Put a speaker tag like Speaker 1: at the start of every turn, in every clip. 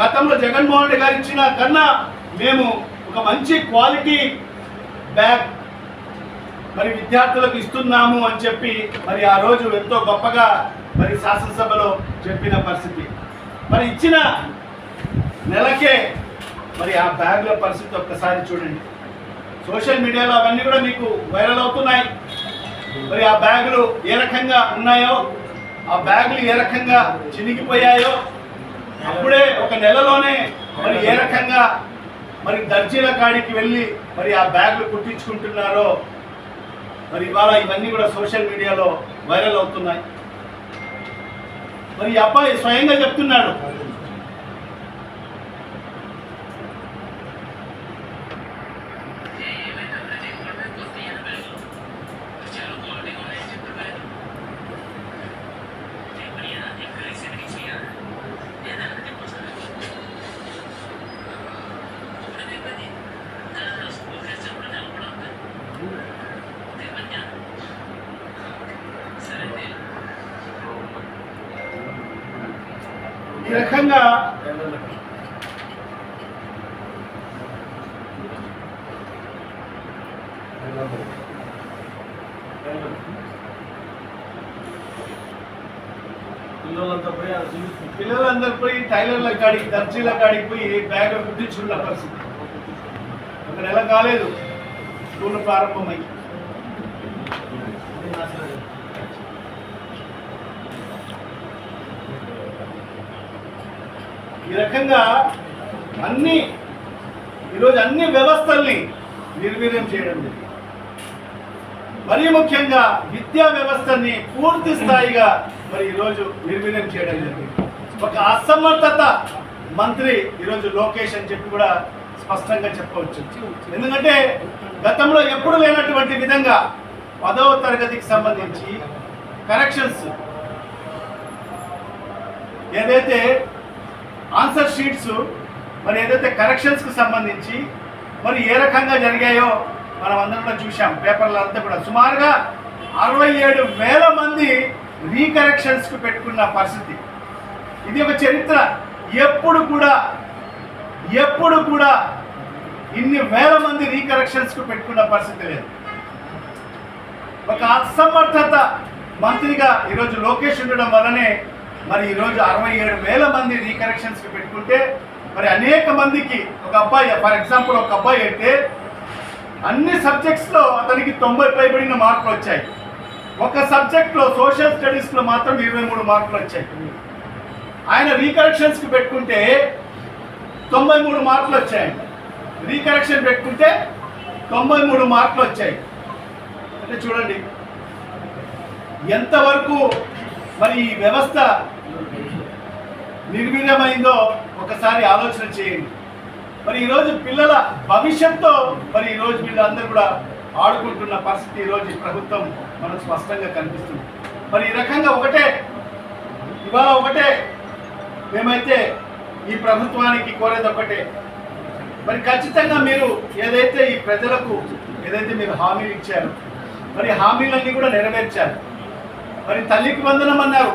Speaker 1: గతంలో జగన్మోహన్ రెడ్డి గారు ఇచ్చిన కన్నా మేము ఒక మంచి క్వాలిటీ బ్యాగ్ మరి విద్యార్థులకు ఇస్తున్నాము అని చెప్పి మరి ఆ రోజు ఎంతో గొప్పగా మరి శాసనసభలో చెప్పిన పరిస్థితి. మరి ఇచ్చిన నెలకే మరి ఆ బ్యాగుల పరిస్థితి ఒక్కసారి చూడండి. సోషల్ మీడియాలో అవన్నీ కూడా మీకు వైరల్ అవుతున్నాయి. మరి ఆ బ్యాగులు ఏ రకంగా ఉన్నాయో ఆ బ్యాగులు ఏ రకంగా చినిగిపోయాయో అప్పుడే ఒక నెలలోనే మరి ఏ రకంగా మరి దర్జీల కాడికి వెళ్ళి మరి ఆ బ్యాగులు కుట్టించుకుంటున్నారో మరి ఇవాళ ఇవన్నీ కూడా సోషల్ మీడియాలో వైరల్ అవుతున్నాయి. మరి ఈ అబ్బాయి స్వయంగా చెప్తున్నాడు ఈ రకంగా
Speaker 2: పిల్లలంతా పోయి
Speaker 1: పిల్లలందరూ పోయి టైలర్ల కాడికి దర్జీల కాడికి పోయి బ్యాగ్ కుట్టించుకున్న పరిస్థితి. ఒక నెల కాలేదు స్కూల్ ప్రారంభమై ఈ రకంగా అన్ని ఈరోజు అన్ని వ్యవస్థల్ని నిర్వీర్యం చేయడం జరిగింది. మరీ ముఖ్యంగా విద్యా వ్యవస్థని పూర్తి స్థాయిగా మరి ఈరోజు నిర్వీర్యం చేయడం జరిగింది. ఒక అసమర్థత మంత్రి ఈరోజు లోకేష్ అని చెప్పి కూడా స్పష్టంగా చెప్పవచ్చు. ఎందుకంటే గతంలో ఎప్పుడు లేనటువంటి విధంగా పదవ తరగతికి సంబంధించి కరెక్షన్స్ ఏదైతే ఆన్సర్ షీట్స్ మరి ఏదైతే కరెక్షన్స్కి సంబంధించి మరి ఏ రకంగా జరిగాయో మనం అందరం కూడా చూసాం పేపర్లంతా కూడా. సుమారుగా అరవై ఏడు వేల మంది రీకరెక్షన్స్కి పెట్టుకున్న పరిస్థితి. ఇది ఒక చరిత్ర. ఎప్పుడు కూడా ఎప్పుడు కూడా ఇన్ని వేల మంది రీకరెక్షన్స్కు పెట్టుకున్న పరిస్థితి లేదు. ఒక అసమర్థత మంత్రిగా ఈరోజు లోకేష్ ఉండడం వల్లనే మరి ఈరోజు అరవై ఏడు వేల మంది రీకరెక్షన్స్కి పెట్టుకుంటే మరి అనేక మందికి ఒక అబ్బాయి ఫర్ ఎగ్జాంపుల్ ఒక అబ్బాయి అయితే అన్ని సబ్జెక్ట్స్లో అతనికి తొంభై పైబడిన మార్కులు వచ్చాయి. ఒక సబ్జెక్ట్లో సోషల్ స్టడీస్లో మాత్రం ఇరవై మూడు మార్కులు వచ్చాయి. ఆయన రీకరెక్షన్స్కి పెట్టుకుంటే తొంభై మూడు మార్కులు వచ్చాయి. రీకరెక్షన్ పెట్టుకుంటే తొంభై మూడు మార్కులు వచ్చాయి. అంటే చూడండి ఎంతవరకు మరి ఈ వ్యవస్థ నిర్వీర్యమైందో ఒకసారి ఆలోచన చేయండి. మరి ఈరోజు పిల్లల భవిష్యత్తుతో మరి ఈరోజు వీళ్ళందరూ కూడా ఆడుకుంటున్న పరిస్థితి ఈరోజు ఈ ప్రభుత్వం మనకు స్పష్టంగా కనిపిస్తుంది. మరి ఈ రకంగా ఒకటే ఇవాళ ఒకటే మేమైతే ఈ ప్రభుత్వానికి కోరేది ఒకటే. మరి ఖచ్చితంగా మీరు ఏదైతే ఈ ప్రజలకు ఏదైతే మీరు హామీలు ఇచ్చారో మరి హామీలన్నీ కూడా నెరవేర్చారు మరి తల్లికి వందనం అన్నారు.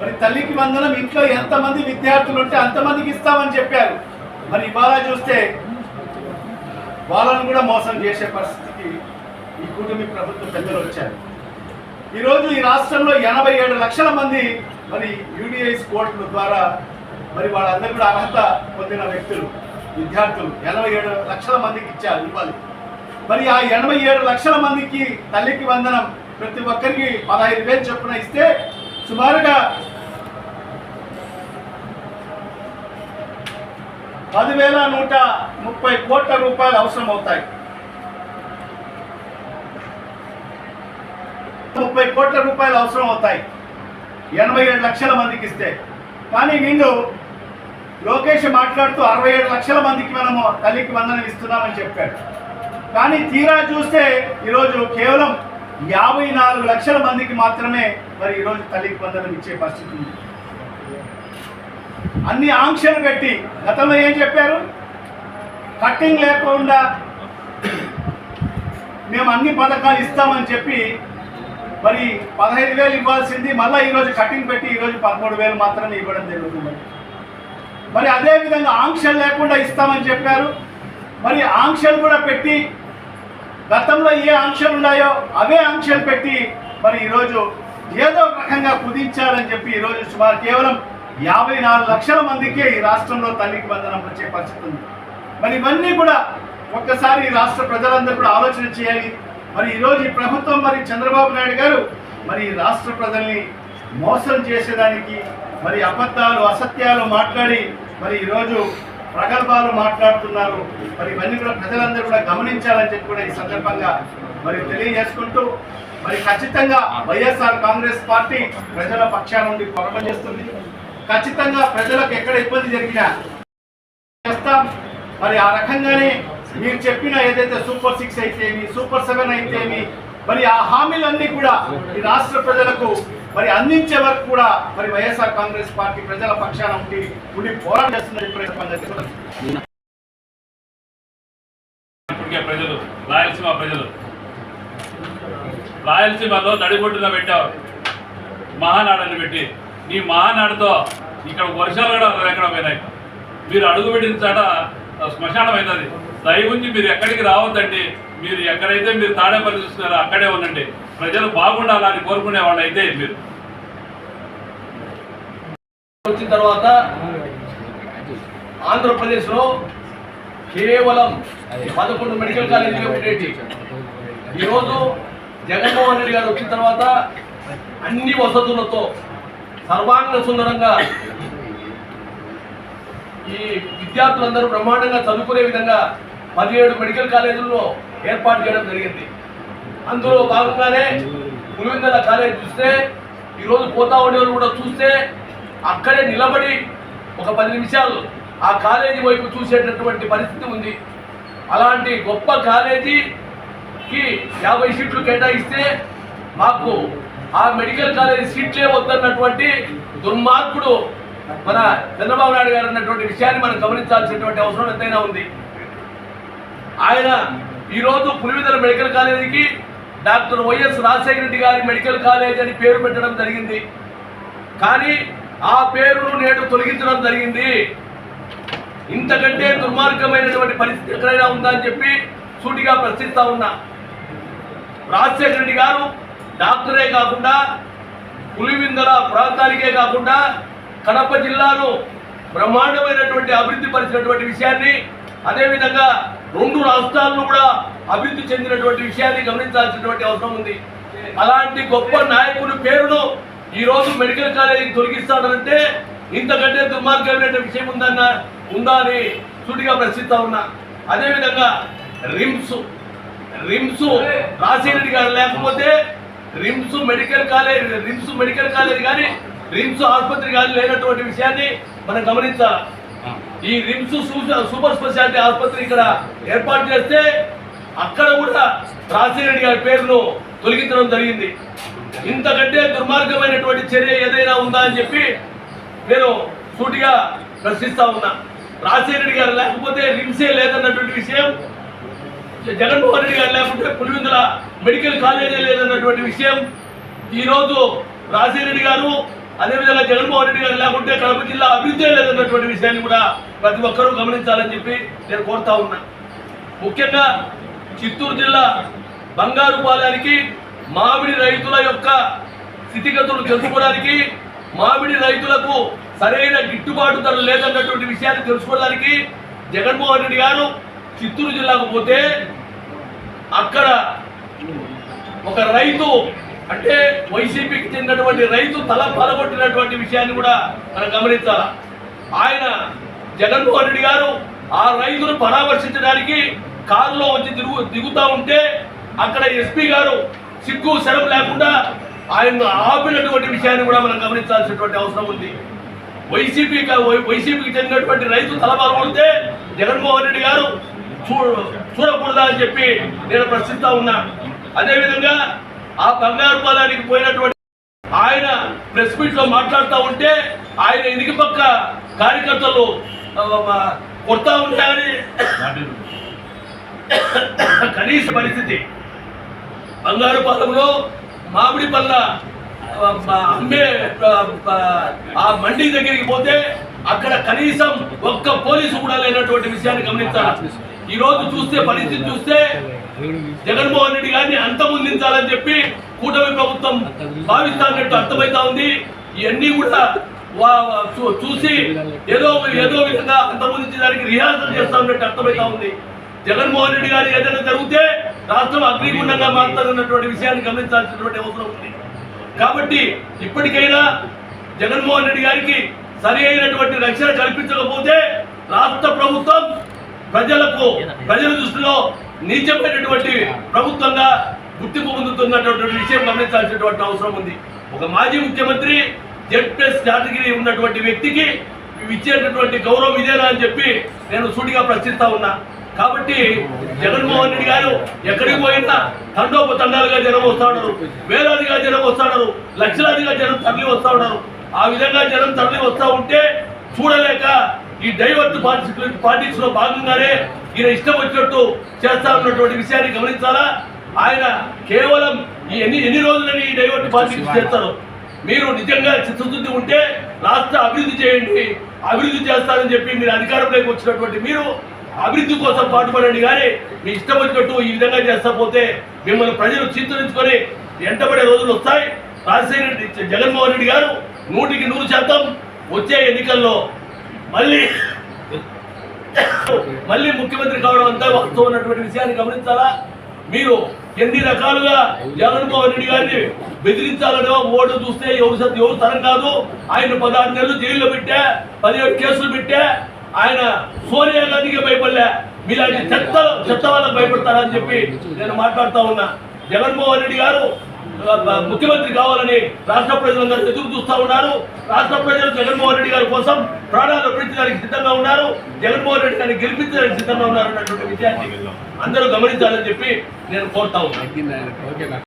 Speaker 1: మరి తల్లికి వందనం ఇంట్లో ఎంతమంది విద్యార్థులు ఉంటే అంతమందికి ఇస్తామని చెప్పారు. మరి ఇవాళ చూస్తే వాళ్ళను కూడా మోసం చేసే పరిస్థితికి ఈ కూటమి ప్రభుత్వ పెద్దలు వచ్చారు. ఈరోజు ఈ రాష్ట్రంలో ఎనభై ఏడు లక్షల మంది మరి యూడిఐస్ కోర్టుల ద్వారా మరి వాళ్ళందరూ కూడా అర్హత పొందిన వ్యక్తులు విద్యార్థులు ఎనభై ఏడు లక్షల మందికి ఇచ్చారు ఇవ్వాలి. మరి ఆ ఎనభై ఏడు లక్షల మందికి తల్లికి వందనం ప్రతి ఒక్కరికి పదహైదు వేలు చొప్పున ఇస్తే సుమారుగా పదివేల నూట ముప్పై కోట్ల రూపాయలు అవసరం అవుతాయి ముప్పై కోట్ల రూపాయలు అవసరం అవుతాయి ఎనభై ఏడు లక్షల మందికి ఇస్తే. కానీ వీళ్ళు లోకేష్ మాట్లాడుతూ అరవై ఏడు లక్షల మందికి మనము తల్లికి వందనం ఇస్తున్నామని చెప్పాడు. కానీ తీరా చూస్తే ఈరోజు కేవలం యాభై నాలుగు లక్షల మందికి మాత్రమే మరి ఈరోజు తల్లికి వందనం ఇచ్చే పరిస్థితి ఉంది. అన్ని ఆంక్షలు పెట్టి గతంలో ఏం చెప్పారు? కట్టింగ్ లేకుండా మేము అన్ని పథకాలు ఇస్తామని చెప్పి మరి పదహైదు వేలు ఇవ్వాల్సింది మళ్ళీ ఈరోజు కటింగ్ పెట్టి ఈరోజు పదమూడు వేలు మాత్రమే ఇవ్వడం జరుగుతుంది. మరి అదేవిధంగా ఆంక్షలు లేకుండా ఇస్తామని చెప్పారు. మరి ఆంక్షలు కూడా పెట్టి గతంలో ఏ ఆంక్షలు ఉన్నాయో అవే ఆంక్షలు పెట్టి మరి ఈరోజు ఏదో రకంగా కుదించాలని చెప్పి ఈరోజు సుమారు కేవలం యాభై నాలుగు లక్షల మందికే ఈ రాష్ట్రంలో తల్లికి బంధనం వచ్చే పరిస్థితి ఉంది. మరి ఇవన్నీ కూడా ఒక్కసారి ఈ రాష్ట్ర ప్రజలందరూ కూడా ఆలోచన చేయాలి. మరి ఈరోజు ఈ ప్రభుత్వం మరి చంద్రబాబు నాయుడు గారు మరి ఈ రాష్ట్ర ప్రజల్ని మోసం చేసేదానికి మరి అబద్ధాలు అసత్యాలు మాట్లాడి మరి ఈరోజు ప్రగల్భాలు మాట్లాడుతున్నారు. మరి ఇవన్నీ కూడా ప్రజలందరూ కూడా గమనించాలని చెప్పి కూడా ఈ సందర్భంగా మరి తెలియజేసుకుంటూ మరి ఖచ్చితంగా వైఎస్ఆర్ కాంగ్రెస్ పార్టీ ప్రజల పక్షాన నుండి పోరాటం చేస్తుంది. ఖచ్చితంగా ప్రజలకు ఎక్కడ ఇబ్బంది జరిగినా చేస్తాం. మరి ఆ రకంగానే మీరు చెప్పిన ఏదైతే సూపర్ సిక్స్ అయితేమి సూపర్ సెవెన్ అయితేమి మరి ఆ హామీలన్నీ కూడా ఈ రాష్ట్ర ప్రజలకు మరి అందించే వరకు కూడా మరి వైఎస్ఆర్ కాంగ్రెస్ పార్టీ ప్రజల పక్షాన ఉండి ఉండి పోరాటం చేస్తున్నది
Speaker 3: ప్రజలు రాయలసీమ ప్రజలు. రాయలసీమలో నడిబొడ్డున పెట్టావు. మహానాడని పెట్టి. నీ మహానాడుతో ఇక్కడ వర్షాలు కూడా ఎక్కడ పోయినాయి. మీరు అడుగు పెట్టిన చాట శ్మశానం అవుతుంది. ఉంది మీరు ఎక్కడికి రావద్దండి. మీరు ఎక్కడైతే మీరు తాడేపల్లి చూస్తున్నారో అక్కడే ఉండండి. ప్రజలు బాగుండాలని కోరుకునే వాళ్ళు అయితే మీరు.
Speaker 2: వచ్చిన తర్వాత ఆంధ్రప్రదేశ్లో కేవలం పదకొండు మెడికల్ కాలేజీలు ఉండేటి. ఈరోజు జగన్మోహన్ రెడ్డి గారు వచ్చిన తర్వాత అన్ని వసతులతో సర్వాంగ సుందరంగా ఈ విద్యార్థులందరూ బ్రహ్మాండంగా చదువుకునే విధంగా పదిహేడు మెడికల్ కాలేజీల్లో ఏర్పాటు చేయడం జరిగింది. అందులో భాగంగానే పులివెందల కాలేజ్ చూస్తే ఈరోజు పోతా ఉండేవాళ్ళు కూడా చూస్తే అక్కడే నిలబడి ఒక పది నిమిషాలు ఆ కాలేజీ వైపు చూసేటటువంటి పరిస్థితి ఉంది. అలాంటి గొప్ప కాలేజీకి యాభై సీట్లు కేటాయిస్తే మాకు ఆ మెడికల్ కాలేజీ సీట్లే వద్దన్నటువంటి దుర్మార్గుడు మన చంద్రబాబు నాయుడు గారు అన్నటువంటి విషయాన్ని మనం గమనించాల్సినటువంటి అవసరం ఎంతైనా ఉంది. ఆయన ఈరోజు పులివెందుల మెడికల్ కాలేజీకి డాక్టర్ వైఎస్ రాజశేఖర రెడ్డి గారి మెడికల్ కాలేజ్ అని పేరు పెట్టడం జరిగింది. కానీ ఆ పేరును నేడు తొలగించడం జరిగింది. ఇంతకంటే దుర్మార్గమైనటువంటి పరిస్థితి ఎక్కడైనా ఉందా అని చెప్పి సూటిగా ప్రశ్నిస్తా ఉన్నా. రాజశేఖర రెడ్డి గారు డాక్టరే కాకుండా పులివిందల ప్రాంతానికే కాకుండా కడప జిల్లాను బ్రహ్మాండమైనటువంటి అభివృద్ధి పరిచినటువంటి విషయాన్ని అదేవిధంగా రెండు రాష్ట్రాలను కూడా అభివృద్ధి చెందినటువంటి విషయాన్ని గమనించాల్సినటువంటి అవసరం ఉంది. అలాంటి గొప్ప నాయకుని పేరును ఈ రోజు మెడికల్ కాలేజీకి తొలగిస్తాడంటే ఇంతకంటే దుర్మార్గమైన విషయం ఉందన్న ఉందా అని సూటిగా ప్రశ్నిస్తా ఉన్నా. అదేవిధంగా రిమ్స్ రిమ్స్ రాజశేఖరెడ్డి గారు లేకపోతే RIMS medical college RIMS medical college కానీ రిమ్స్ ఆసుపత్రి కానీ లేనటువంటి విషయాన్ని మనం గమనించాలి. ఈ రిమ్స్ సూపర్ స్పెషాలిటీ ఆసుపత్రి ఇక్కడ ఏర్పాటు చేస్తే అక్కడ కూడా రాజశేఖరెడ్డి గారి పేరును తొలగించడం జరిగింది. ఇంతకంటే దుర్మార్గమైనటువంటి చర్య ఏదైనా ఉందా అని చెప్పి నేను సూటిగా ప్రశ్నిస్తా ఉన్నా. రాజశేఖర గారు లేకపోతే రిమ్సే లేదన్నటువంటి విషయం జగన్మోహన్ రెడ్డి గారు లేకుంటే పులివెందుల మెడికల్ కాలేజీ లేదన్నటువంటి విషయం ఈరోజు రాజశేఖర రెడ్డి గారు అదేవిధంగా జగన్మోహన్ రెడ్డి గారు లేకుంటే కడప జిల్లా అభివృద్ధి లేదన్నటువంటి విషయాన్ని కూడా ప్రతి ఒక్కరూ గమనించాలని చెప్పి నేను కోరుతా ఉన్నా. ముఖ్యంగా చిత్తూరు జిల్లా బంగారుపాలెనికి మామిడి రైతుల యొక్క స్థితిగతులు తెలుసుకోవడానికి మామిడి రైతులకు సరైన గిట్టుబాటు ధర లేదన్నటువంటి విషయాన్ని తెలుసుకోవడానికి జగన్మోహన్ రెడ్డి గారు చిత్తూరు జిల్లాకు పోతే అక్కడ ఒక రైతు అంటే వైసీపీకి చెందినటువంటి రైతు తల పలగొట్టినటువంటి విషయాన్ని కూడా మనం గమనించాలి? ఆయన జగన్మోహన్ రెడ్డి గారు ఆ రైతును పరామర్శించడానికి కారులో వచ్చి తిరుగు దిగుతా ఉంటే అక్కడ ఎస్పీ గారు సిగ్గు శరం లేకుండా ఆయన ఆపినటువంటి విషయాన్ని కూడా మనం గమనించాల్సినటువంటి అవసరం ఉంది. వైసీపీ వైసీపీకి చెందినటువంటి రైతు తల జగన్మోహన్ రెడ్డి గారు చూ చూడకూడదా అని చెప్పి నేను ప్రశ్నిస్తా ఉన్నా. అదేవిధంగా ఆ బంగారు పాలానికి పోయినటువంటి ఆయన ప్రెస్ మీట్లో మాట్లాడుతూ ఉంటే ఆయన ఇనికి పక్క కార్యకర్తలు కొడతా ఉంటాయని కనీస పరిస్థితి. బంగారు పాలెంలో మామిడి పళ్ళ అమ్మే ఆ, మండీ దగ్గరికి పోతే అక్కడ కనీసం ఒక్క పోలీసు కూడా లేనటువంటి విషయాన్ని గమనించాలి. ఈ రోజు చూస్తే పరిస్థితి చూస్తే జగన్మోహన్ రెడ్డి గారిని అంతమొందించాలని చెప్పి కూటమి ప్రభుత్వం భావిస్తానట్టు అర్థమైతా ఉంది. ఇవన్నీ కూడా చూ- చూసి ఏదో ఏదో విధంగా అంతమొందించడానికి రిహార్సల్ చేస్తా ఉన్నట్టు అర్థమైతా ఉంది. జగన్మోహన్ రెడ్డి గారి ఏదైనా జరిగితే రాష్ట్రం అగ్నిగుండంగా మారుతారన్నటువంటి విషయాన్ని గమనించాల్సినటువంటి అవసరం ఉంది. కాబట్టి ఇప్పటికైనా జగన్మోహన్ రెడ్డి గారికి సరి అయినటువంటి రక్షణ కల్పించకపోతే రాష్ట్ర ప్రభుత్వం ప్రజలకు ప్రజల దృష్టిలో నీచమైనటువంటి ప్రభుత్వంగా గుర్తింపు పొందుతున్నటువంటి విషయం గమనించాల్సినటువంటి అవసరం ఉంది. ఒక మాజీ ముఖ్యమంత్రి జెడ్ ప్లస్ కేటగిరీ ఉన్నటువంటి వ్యక్తికి ఇచ్చేటటువంటి గౌరవం ఇదేనా అని చెప్పి నేను సూటిగా ప్రశ్నిస్తా ఉన్నా. కాబట్టి జగన్మోహన్ రెడ్డి గారు ఎక్కడికి పోయినా తండోపతండాలుగా జనం వస్తా ఉన్నారు. వేలాదిగా జనం వస్తా ఉన్నారు. లక్షలాదిగా జనం తరలి వస్తా ఉన్నారు. ఆ విధంగా జనం తరలి వస్తా ఉంటే చూడలేక ఈ డైవర్ట్ పాలిటిక్స్ పాలిటిక్స్లో భాగంగానే ఈయన ఇష్టం వచ్చినట్టు చేస్తా ఉన్నటువంటి విషయాన్ని గమనించాలా? ఆయన కేవలం ఈ ఎన్ని ఎన్ని రోజులని ఈ డైవర్ట్ పాలిటిక్స్ చేస్తారు? మీరు నిజంగా చిత్తశుద్ధి ఉంటే రాష్ట్ర అభివృద్ధి చేయండి. అభివృద్ధి చేస్తారని చెప్పి మీరు అధికారంలోకి వచ్చినటువంటి మీరు అభివృద్ధి కోసం పాటుపడండి కానీ మీ ఇష్టం వచ్చినట్టు ఈ విధంగా చేస్తా పోతే మిమ్మల్ని ప్రజలు చింతరించుకొని ఎంటబడే రోజులు వస్తాయి. రాజశేఖర రెడ్డి జగన్మోహన్ రెడ్డి గారు నూటికి నూరు శాతం వచ్చే ఎన్నికల్లో మళ్ళీ మళ్ళీ ముఖ్యమంత్రి కావడం అంతా వాస్తవం అన్నటువంటి విషయాన్ని గమనించాలా? మీరు ఎన్ని రకాలుగా జగన్మోహన్ రెడ్డి గారిని బెదిరించాలనో ఓటు చూస్తే ఎవరు ఎవరు తరం కాదు. ఆయన పదహారు నెలలు జైల్లో పెట్టా పదిహేడు కేసులు పెట్టా ఆయన సోనియా గాంధీకి భయపడలే. మీలాంటి చెత్త చెత్త వాళ్ళకి భయపడతారని చెప్పి నేను మాట్లాడుతూ ఉన్నా. జగన్మోహన్ రెడ్డి గారు ముఖ్యమంత్రి కావాలని రాష్ట్ర ప్రజలందరూ ఎదురు చూస్తా ఉన్నారు. రాష్ట్ర ప్రజలు జగన్మోహన్ రెడ్డి గారి కోసం ప్రాణాలు పెంచడానికి సిద్ధంగా ఉన్నారు. జగన్మోహన్ రెడ్డి గారిని గెలిపించడానికి సిద్ధంగా ఉన్నారు అన్నటువంటి విషయాన్ని అందరూ గమనించాలని చెప్పి నేను కోరుతా ఉన్నాను